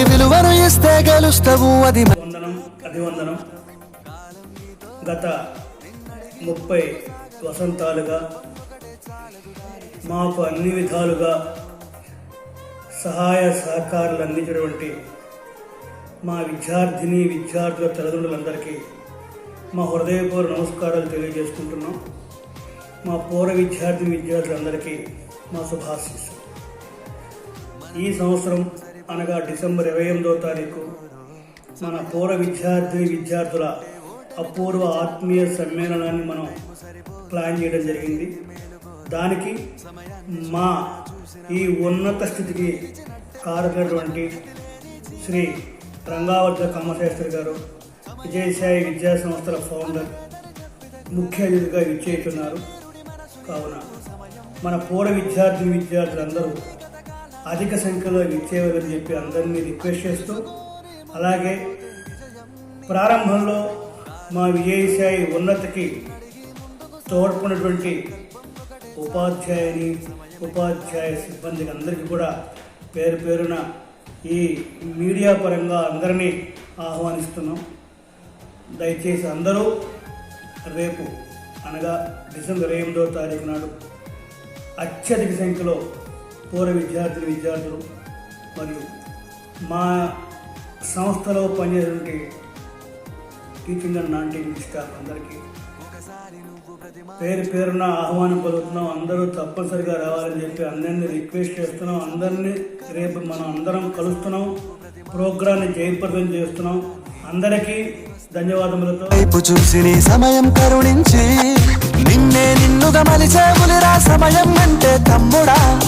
ఉండవు దానికి విలువను ఇస్తే గెలుస్తావు అది వందనం అభివందనం. గత ముప్పై వసంతాలుగా మాకు అన్ని విధాలుగా సహాయ సహకారాలు అందించినటువంటి మా విద్యార్థిని విద్యార్థుల తల్లిదండ్రులందరికీ మా హృదయపూర్వ నమస్కారాలు తెలియజేసుకుంటున్నాం. మా పూర్వ విద్యార్థిని విద్యార్థులందరికీ మా శుభాశీస్సులు. ఈ సంవత్సరం అనగా డిసెంబర్ ఇరవై ఎనిమిదో తారీఖు మన పూర్వ విద్యార్థి విద్యార్థుల అపూర్వ ఆత్మీయ సమ్మేళనాన్ని మనం ప్లాన్ చేయడం జరిగింది. దానికి మా ఈ ఉన్నత స్థితికి కారకున్నటువంటి శ్రీ రంగావర్ధ కమ్మశాస్త్రి గారు విజయసాయి విద్యా సంస్థల ఫౌండర్ ముఖ్య అతిథిగా విచ్చేస్తున్నారు. కావున మన పూర్వ విద్యార్థి విద్యార్థులందరూ అధిక సంఖ్యలో ఇచ్చేవారని చెప్పి అందరినీ రిక్వెస్ట్ చేస్తూ అలాగే ప్రారంభంలో మా విజయసాయి ఉన్నతికి తోడ్పడినటువంటి ఉపాధ్యాయుని ఉపాధ్యాయ సిబ్బందికి అందరికీ కూడా పేరు పేరున ఈ మీడియా పరంగా అందరినీ ఆహ్వానిస్తున్నాం. దయచేసి అందరూ రేపు అనగా డిసెంబర్ ఎనిమిదో తారీఖు నాడు అత్యధిక సంఖ్యలో పూర్వ విద్యార్థులు విద్యార్థులు మరియు మా సంస్థలో పనిచేసే teaching and non teaching staff అందరికీ పేరు పేరున ఆహ్వానం పలుకుతున్నాం. అందరూ తప్పనిసరిగా రావాలని చెప్పి అందరినీ రిక్వెస్ట్ చేస్తున్నాం. అందరినీ రేపు మనం అందరం కలుస్తున్నాం. ప్రోగ్రాన్ని జయప్రదం చేస్తున్నాం. అందరికీ ధన్యవాదములతో వైపు చూసి నీ సమయం కరుణించి నిన్నే నిన్నుగా మలిచే సమయం అంటే తమ్ముడా.